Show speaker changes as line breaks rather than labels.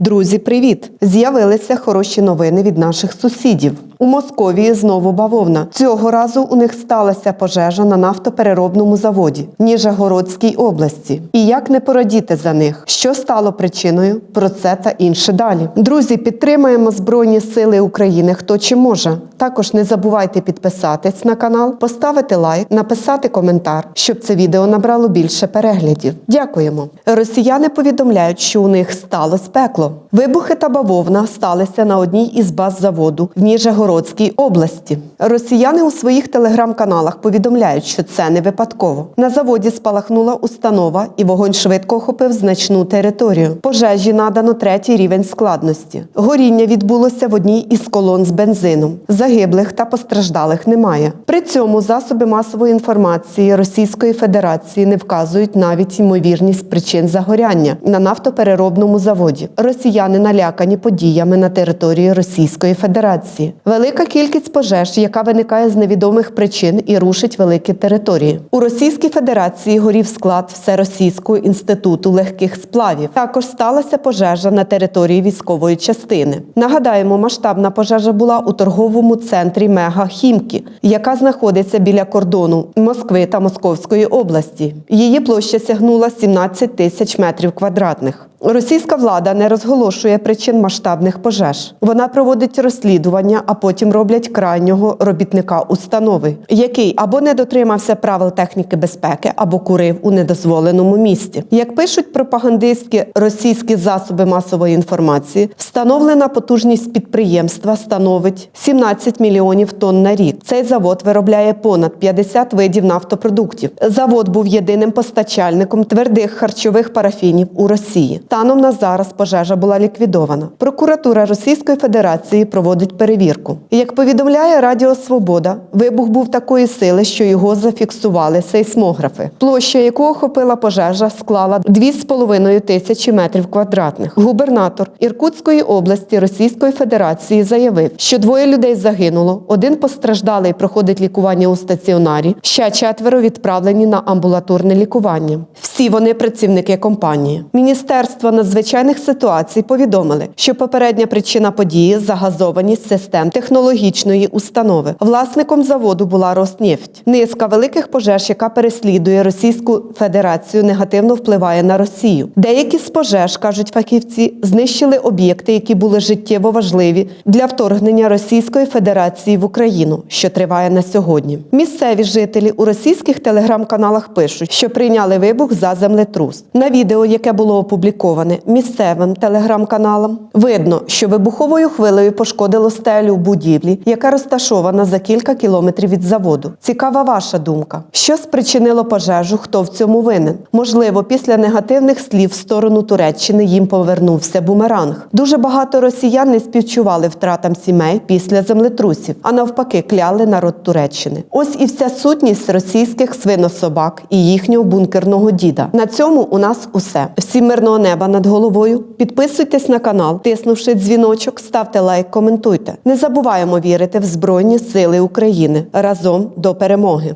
Друзі, привіт! З'явилися хороші новини від наших сусідів. У Московії знову бавовна. Цього разу у них сталася пожежа на нафтопереробному заводі Ніжегородській області. І як не порадіти за них? Що стало причиною? Про це та інше далі. Друзі, підтримаємо Збройні Сили України. Хто чи може. Також не забувайте підписатись на канал, поставити лайк, написати коментар, щоб це відео набрало більше переглядів. Дякуємо. Росіяни повідомляють, що у них сталося пекло. Вибухи та бавовна сталися на одній із баз заводу в Ніжегородській області. Росіяни у своїх телеграм-каналах повідомляють, що це не випадково. На заводі спалахнула установа, і вогонь швидко охопив значну територію. Пожежі надано третій рівень складності. Горіння відбулося в одній із колон з бензином. Загиблих та постраждалих немає. При цьому засоби масової інформації Російської Федерації не вказують навіть ймовірність причин загоряння на нафтопереробному заводі. Росіяни налякані подіями на території Російської Федерації. Велика кількість пожеж, яка виникає з невідомих причин і рушить великі території. У Російській Федерації горів склад Всеросійського інституту легких сплавів. Також сталася пожежа на території військової частини. Нагадаємо, масштабна пожежа була у торговому центрі Мега Хімкі, яка знаходиться біля кордону Москви та Московської області. Її площа сягнула 17 тисяч метрів квадратних. Російська влада не розголошує причин масштабних пожеж. Вона проводить розслідування, а потім роблять крайнього робітника установи, який або не дотримався правил техніки безпеки, або курив у недозволеному місці. Як пишуть пропагандистські російські засоби масової інформації, встановлена потужність підприємства становить 17 мільйонів тонн на рік. Цей завод виробляє понад 50 видів нафтопродуктів. Завод був єдиним постачальником твердих харчових парафінів у Росії. Станом на зараз пожежа була ліквідована. Прокуратура Російської Федерації проводить перевірку. Як повідомляє Радіо Свобода, вибух був такої сили, що його зафіксували сейсмографи. Площа, яку охопила пожежа, склала 2,5 тисячі метрів квадратних. Губернатор Іркутської області Російської Федерації заявив, що двоє людей загинуло, один постраждалий проходить лікування у стаціонарі, ще четверо відправлені на амбулаторне лікування. Всі вони працівники компанії. Міністерство надзвичайних ситуацій повідомили, що попередня причина події загазованість систем технологічної установи. Власником заводу була Роснефть. Низка великих пожеж, яка переслідує Російську Федерацію, негативно впливає на Росію. Деякі з пожеж, кажуть фахівці, знищили об'єкти, які були життєво важливі для вторгнення Російської Федерації в Україну, що триває на сьогодні. Місцеві жителі у російських телеграм-каналах пишуть, що прийняли вибух за землетрус. На відео, яке було опубліковане місцевим телеграм-каналом, видно, що вибуховою хвилею пошкодило стелю будівлі, яка розташована за кілька кілометрів від заводу. Цікава ваша думка. Що спричинило пожежу? Хто в цьому винен? Можливо, після негативних слів в сторону Туреччини їм повернувся бумеранг. Дуже багато росіян не співчували втратам сімей після землетрусів, а навпаки, кляли народ Туреччини. Ось і вся сутність російських свинособак і їхнього бункерного діда. На цьому у нас усе. Всім мирного неба над головою. Підписуйтесь на канал, тиснувши дзвіночок, ставте лайк, коментуйте. Не забуваємо вірити в Збройні Сили України разом до перемоги.